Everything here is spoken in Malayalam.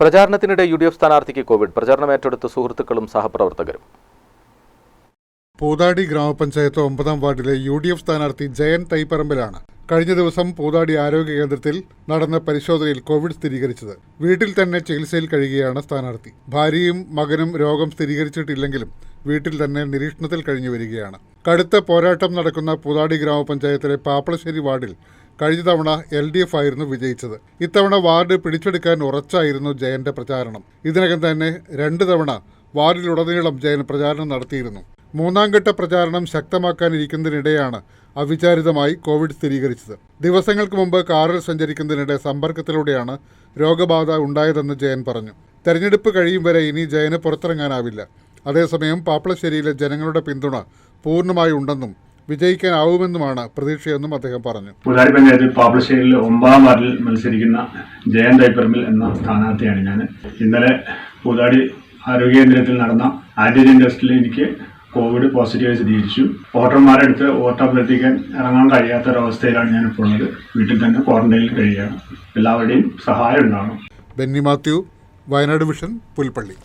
പ്രചാരണത്തിനിടെ യു ഡി എഫ് സ്ഥാനാർത്ഥിക്ക് കോവിഡ്. പ്രചാരണം ഏറ്റെടുത്ത സുഹൃത്തുക്കളും സഹപ്രവർത്തകരും. പൂതാടി ഗ്രാമപഞ്ചായത്ത് ഒമ്പതാം വാർഡിലെ യു ഡി എഫ് സ്ഥാനാർത്ഥി ജയൻ തൈപ്പറമ്പിലാണ് കഴിഞ്ഞ ദിവസം പൂതാടി ആരോഗ്യ കേന്ദ്രത്തിൽ നടന്ന പരിശോധനയിൽ കോവിഡ് സ്ഥിരീകരിച്ചത്. വീട്ടിൽ തന്നെ ചികിത്സയിൽ കഴിയുകയാണ് സ്ഥാനാർത്ഥി. ഭാര്യയും മകനും രോഗം സ്ഥിരീകരിച്ചിട്ടില്ലെങ്കിലും വീട്ടിൽ തന്നെ നിരീക്ഷണത്തിൽ കഴിഞ്ഞു വരികയാണ്. കടുത്ത പോരാട്ടം നടക്കുന്ന പൂതാടി ഗ്രാമപഞ്ചായത്തിലെ പാപ്പളശ്ശേരി വാർഡിൽ കഴിഞ്ഞ തവണ എൽ ഡി എഫ് ആയിരുന്നു വിജയിച്ചത്. ഇത്തവണ വാർഡ് പിടിച്ചെടുക്കാൻ ഉറച്ചായിരുന്നു ജയന്റെ പ്രചാരണം. ഇതിനകം തന്നെ രണ്ട് തവണ വാർഡിലുടനീളം ജയൻ പ്രചാരണം നടത്തിയിരുന്നു. മൂന്നാം ഘട്ട പ്രചാരണം ശക്തമാക്കാനിരിക്കുന്നതിനിടെയാണ് അവിചാരിതമായി കോവിഡ് സ്ഥിരീകരിച്ചത്. ദിവസങ്ങൾക്ക് മുമ്പ് കാറിൽ സഞ്ചരിക്കുന്നതിനിടെ സമ്പർക്കത്തിലൂടെയാണ് രോഗബാധ ഉണ്ടായതെന്ന് ജയൻ പറഞ്ഞു. തെരഞ്ഞെടുപ്പ് കഴിയും വരെ ഇനി ജയന് പുറത്തിറങ്ങാനാവില്ല. അതേസമയം പാപ്പളശ്ശേരിയിലെ ജനങ്ങളുടെ പിന്തുണ പൂർണമായി ഉണ്ടെന്നും വിജയിക്കാനാവുമെന്നുമാണ് പ്രതീക്ഷയെന്നും അദ്ദേഹം പറഞ്ഞു. പൂതാടി പഞ്ചായത്തിൽ പബ്ലിഷറിൽ ഒമ്പതാം വാർഡിൽ മത്സരിക്കുന്ന ജയൻ തൈപ്പറമ്പിൽ എന്ന സ്ഥാനാർത്ഥിയാണ് ഞാൻ ഇന്നലെ പൂതാടി ആരോഗ്യ കേന്ദ്രത്തിൽ നടന്ന ആന്റിജൻ ടെസ്റ്റിൽ എനിക്ക് കോവിഡ് പോസിറ്റീവായി സ്ഥിരീകരിച്ചു. വോട്ടർമാരെ അടുത്ത് വോട്ട് അഭ്യർത്ഥിക്കാൻ ഇറങ്ങാൻ കഴിയാത്ത ഒരവസ്ഥയിലാണ് ഞാൻ ഇപ്പോൾ ഉള്ളത്. വീട്ടിൽ തന്നെ ക്വാറന്റൈനിൽ കഴിയുകയാണ്. എല്ലാവരുടെയും സഹായം ഉണ്ടാകണം ബെന്നി മാത്യു വയനാട് മിഷൻ പുൽപ്പള്ളി.